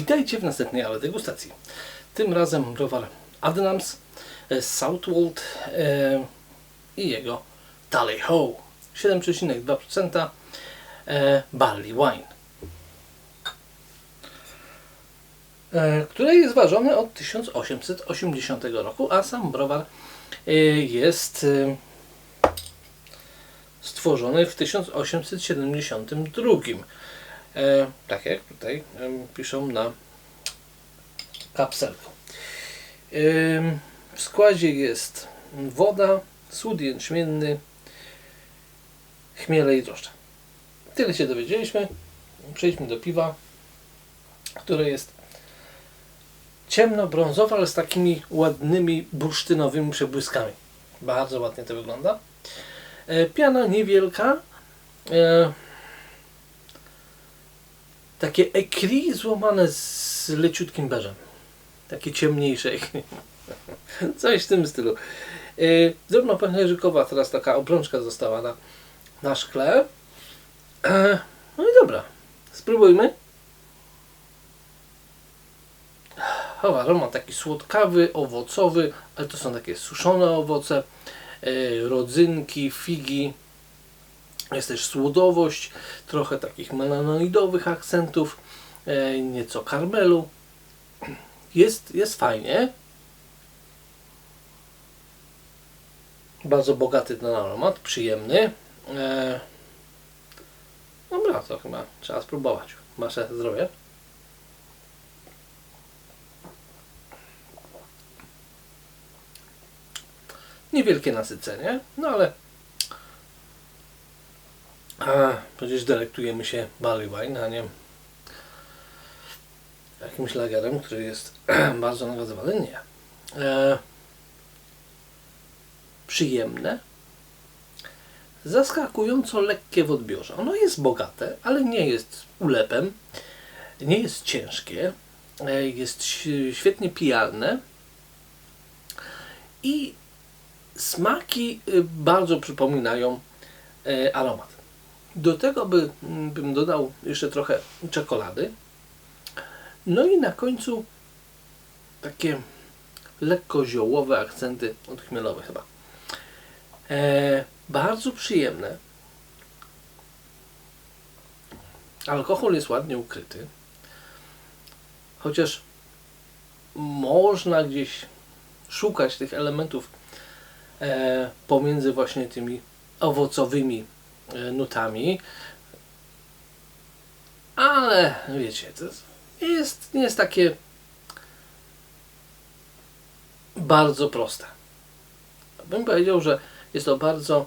Witajcie w następnej ale degustacji. Tym razem browar Adnams, e, Southwold e, i jego Tally Ho 7,2% e, Barley Wine, e, który jest ważony od 1880 roku, a sam browar e, jest e, stworzony w 1872. E, tak jak tutaj e, piszą na kapselku. E, w składzie jest woda, słód jęczmienny, chmiele i drożdże. Tyle się dowiedzieliśmy. Przejdźmy do piwa, które jest ciemno-brązowe, ale z takimi ładnymi bursztynowymi przebłyskami. Bardzo ładnie to wygląda. E, Piana niewielka. Takie ekri złamane z leciutkim beżem. Takie ciemniejsze. ekri. Coś w tym stylu. E, Drobno pęcherzykowa teraz taka obrączka została na, na szkle. E, No i dobra. Spróbujmy. O, aromat taki słodkawy, owocowy, ale to są takie suszone owoce, e, rodzynki, figi. Jest też słodowość, trochę takich melanoidowych akcentów, e, nieco karmelu. Jest, jest fajnie. Bardzo bogaty ten aromat, przyjemny. E, dobra, to chyba trzeba spróbować. Wasze zdrowie. Niewielkie nasycenie, no ale a, przecież delektujemy się barley a nie jakimś lagerem, który jest bardzo nagazowany. Nie. E, przyjemne, zaskakująco lekkie w odbiorze. Ono jest bogate, ale nie jest ulepem, nie jest ciężkie, e, jest świetnie pijalne i smaki y, bardzo przypominają e, aromat. Do tego by, m, bym dodał jeszcze trochę czekolady. No i na końcu takie lekko ziołowe akcenty odchmielowe chyba. E, bardzo przyjemne. Alkohol jest ładnie ukryty. Chociaż można gdzieś szukać tych elementów e, pomiędzy właśnie tymi owocowymi nutami. Ale wiecie, to jest- nie jest, nie jest takie bardzo proste. Bym powiedział, że jest to bardzo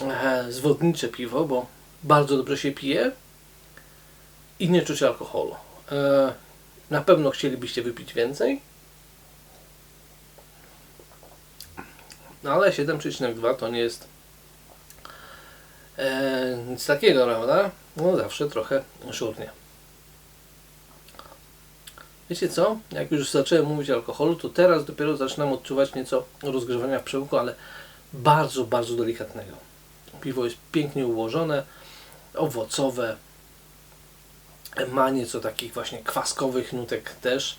e, zwodnicze piwo, bo bardzo dobrze się pije i nie czuć alkoholu. E, na pewno chcielibyście wypić więcej, No ale 7,2 to nie jest e, nic takiego, prawda? No zawsze trochę szurnie. Wiecie co? Jak już zacząłem mówić o alkoholu, to teraz dopiero zaczynam odczuwać nieco rozgrzewania w przełyku, ale bardzo, bardzo delikatnego. Piwo jest pięknie ułożone, owocowe, ma nieco takich właśnie kwaskowych nutek też.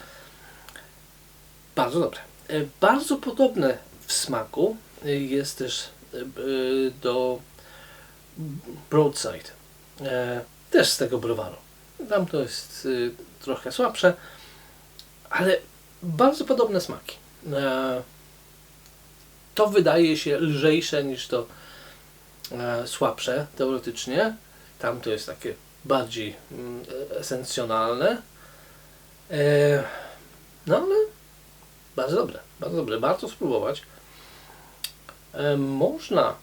Bardzo dobre. E, Bardzo podobne w smaku e, jest też e, do Broadside. E, Też z tego browaru. Tam to jest e, trochę słabsze, ale bardzo podobne smaki. E, To wydaje się lżejsze niż to e, słabsze teoretycznie. Tam to jest takie bardziej mm, esencjonalne. No ale bardzo dobre, bardzo dobre. Warto spróbować. Można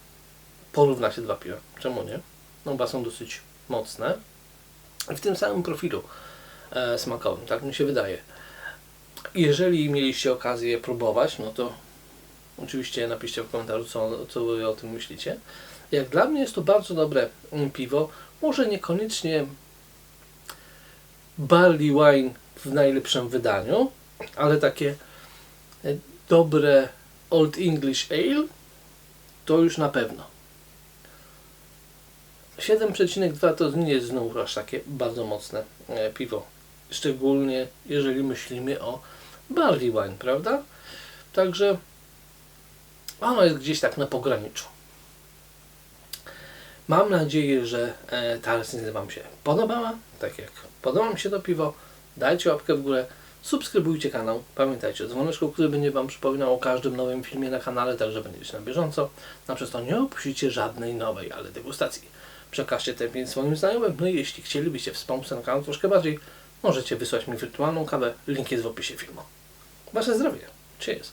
porównać te dwa piwa. Czemu nie? No, Oba są dosyć mocne. W tym samym profilu e, smakowym, tak mi się wydaje. Jeżeli mieliście okazję próbować, no to oczywiście napiszcie w komentarzu, co, co wy o tym myślicie. Jak dla mnie jest to bardzo dobre mm, piwo. Może niekoniecznie barley wine w najlepszym wydaniu, ale takie e, dobre Old English Ale to już na pewno. 7,2 to nie jest znowu aż takie bardzo mocne e, piwo. szczególnie jeżeli myślimy o barley wine, prawda? Także ono jest gdzieś tak na pograniczu. Mam nadzieję, że e, ta recenzja Wam się podobała. Tak jak podoba mi się to piwo, dajcie łapkę w górę, subskrybujcie kanał. Pamiętajcie o dzwoneczku, który będzie Wam przypominał o każdym nowym filmie na kanale, także będziecie na bieżąco. Na przez to nie opuścicie żadnej nowej, ale degustacji. Przekażcie ten film swoim znajomym, no i jeśli chcielibyście wspomóc ten kanał troszkę bardziej, możecie wysłać mi wirtualną kawę, link jest w opisie filmu. Wasze zdrowie. Cheers.